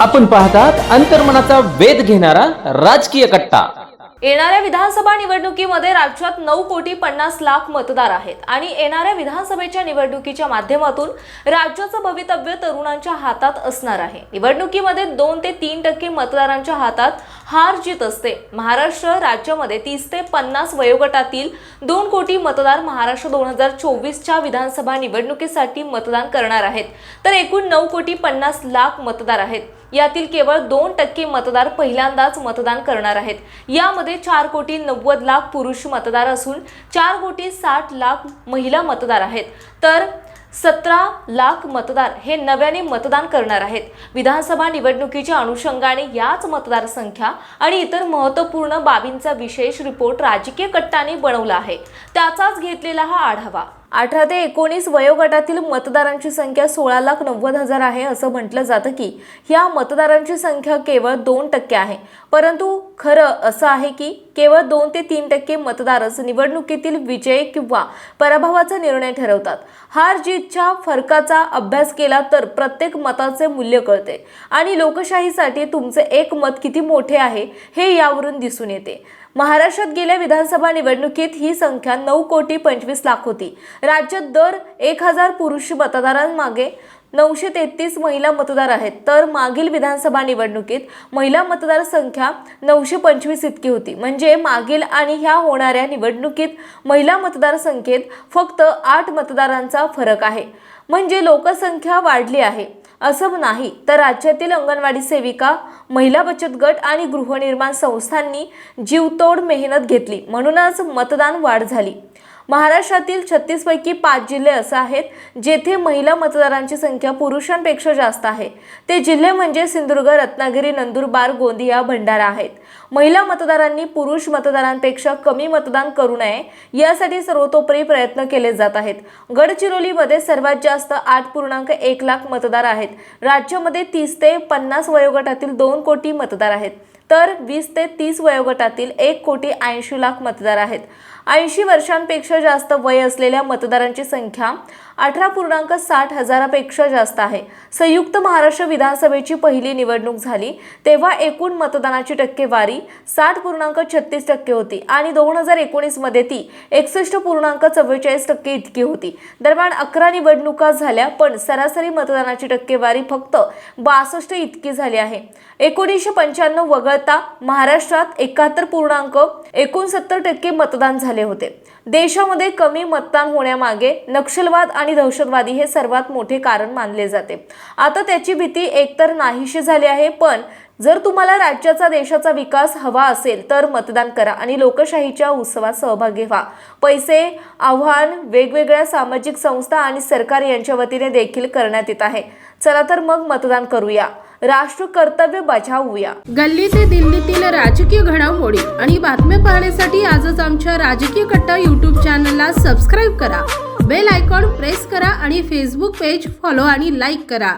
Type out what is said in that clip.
आपण पाहतात अंतर्मनाचा वेध घेणारा राजकीय कट्टा. येणाऱ्या विधानसभा निवडणुकीमध्ये राज्यात नऊ कोटी पन्नास लाख मतदार आहेत आणि येणाऱ्या विधानसभेच्या निवडणुकीच्या माध्यमातून राज्याचं भवितव्य तरुणांच्या हातात असणार आहे. निवडणुकीमध्ये दोन ते तीन टक्के मतदारांच्या हातात हार जीत असते. महाराष्ट्र राज्यामध्ये तीस ते पन्नास वयोगटातील दोन कोटी मतदार महाराष्ट्र दोन हजार चोवीसच्या विधानसभा निवडणुकीसाठी मतदान करणार आहेत. तर एकूण नऊ कोटी पन्नास लाख मतदार आहेत. यातील केवळ दोन टक्के मतदार पहिल्यांदाच मतदान करणार आहेत. यामध्ये चार कोटी नव्वद लाख पुरुष मतदार असून चार कोटी साठ लाख महिला मतदार आहेत. तर सतरा लाख मतदार हे नव्याने मतदान करणार आहेत. विधानसभा निवडणुकीच्या अनुषंगाने याच मतदारसंख्या आणि इतर महत्त्वपूर्ण बाबींचा विशेष रिपोर्ट राजकीय कट्टाने बनवला आहे. त्याचाच घेतलेला हा आढावा. अठरा ते एकोणीस वयोगटातील मतदारांची संख्या सोळा लाख नव्वद हजार आहे असं म्हटलं जातं की ह्या मतदारांची संख्या केवळ दोन टक्के आहे. परंतु खरं असं आहे की केवळ दोन ते तीन टक्के मतदारच निवडणुकीतील विजय किंवा पराभवाचा निर्णय ठरवतात. हार जीतच्या फरकाचा अभ्यास केला तर प्रत्येक मताचे मूल्य कळते. आणि लोकशाहीसाठी तुमचे एक मत किती मोठे आहे हे यावरून दिसून येते. महाराष्ट्रात गेल्या विधानसभा निवडणुकीत ही संख्या नऊ कोटी पंचवीस लाख होती. राज्यात दर एक हजार पुरुष मतदारांमागे नऊशे तेहतीस महिला मतदार आहेत. तर मागील विधानसभा निवडणुकीत महिला मतदार संख्या नऊशे पंचवीस इतकी होती. म्हणजे मागील आणि ह्या होणाऱ्या निवडणुकीत महिला मतदार संख्येत फक्त आठ मतदारांचा फरक आहे. म्हणजे लोकसंख्या वाढली आहे. असं नाही. तर राज्यातील अंगणवाडी सेविका महिला बचत गट आणि गृहनिर्माण संस्थांनी जीवतोड मेहनत घेतली. म्हणूनच मतदान वाढ झाली. महाराष्ट्रातील छत्तीसपैकी पाच जिल्हे असे आहेत जेथे महिला मतदारांची संख्या पुरुषांपेक्षा जास्त आहे. ते जिल्हे म्हणजे सिंधुदुर्ग रत्नागिरी नंदुरबार गोंदिया भंडारा आहेत. महिला मतदारांनी पुरुष मतदारांपेक्षा कमी मतदान करू नये यासाठी सर्वतोपरी प्रयत्न केले जात आहेत. गडचिरोलीमध्ये सर्वात जास्त आठ पूर्णांक एक लाख मतदार आहेत. राज्यामध्ये तीस ते पन्नास वयोगटातील दोन कोटी मतदार आहेत. तर वीस ते तीस वयोगटातील एक कोटी ऐंशी लाख मतदार आहेत. ऐंशी वर्षांपेक्षा जास्त वय असलेल्या मतदारांची संख्या अठरा पूर्णांक साठ हजारापेक्षा जास्त आहे. संयुक्त महाराष्ट्र विधानसभेची पहिली निवडणूक झाली. तेव्हा एकूण मतदानाची टक्केवारी साठ पूर्णांक छत्तीस टक्के होती आणि दोन हजार एकोणीसमध्ये ती एकसष्ट पूर्णांक चव्वेचाळीस टक्के इतकी होती. दरम्यान अकरा निवडणुका झाल्या पण सरासरी मतदानाची टक्केवारी फक्त बासष्ट इतकी झाली आहे. एकोणीसशे पंच्याण्णव वगळता महाराष्ट्रात एकाहत्तर पूर्णांक एकोणसत्तर टक्के मतदान झाले होते. देशामध्ये कमी मतदान होण्यामागे नक्षलवाद आणि दहशतवादी हे सर्वात मोठे कारण मानले जाते. आता त्याची भीती एकतर नाहीशी झाली आहे पण जर तुम्हाला राज्याचा देशाचा विकास हवा असेल तर मतदान करा आणि लोकशाहीच्या उत्सवात सहभागी व्हा. पैसे आव्हान वेगवेगळ्या सामाजिक संस्था आणि सरकार यांच्या वतीने देखील करण्यात येत आहे. चला तर मग मतदान करूया. राष्ट्र कर्तव्य बजावूया. गल्ली ते दिल्लीतील राजकीय घडामोडी आणि बातम्या पाहण्यासाठी आजच आमच्या राजकीय कट्टा यूट्यूब चॅनलला सबस्क्राईब करा. बेल आयकॉन प्रेस करा आणि फेसबुक पेज फॉलो आणि लाईक करा.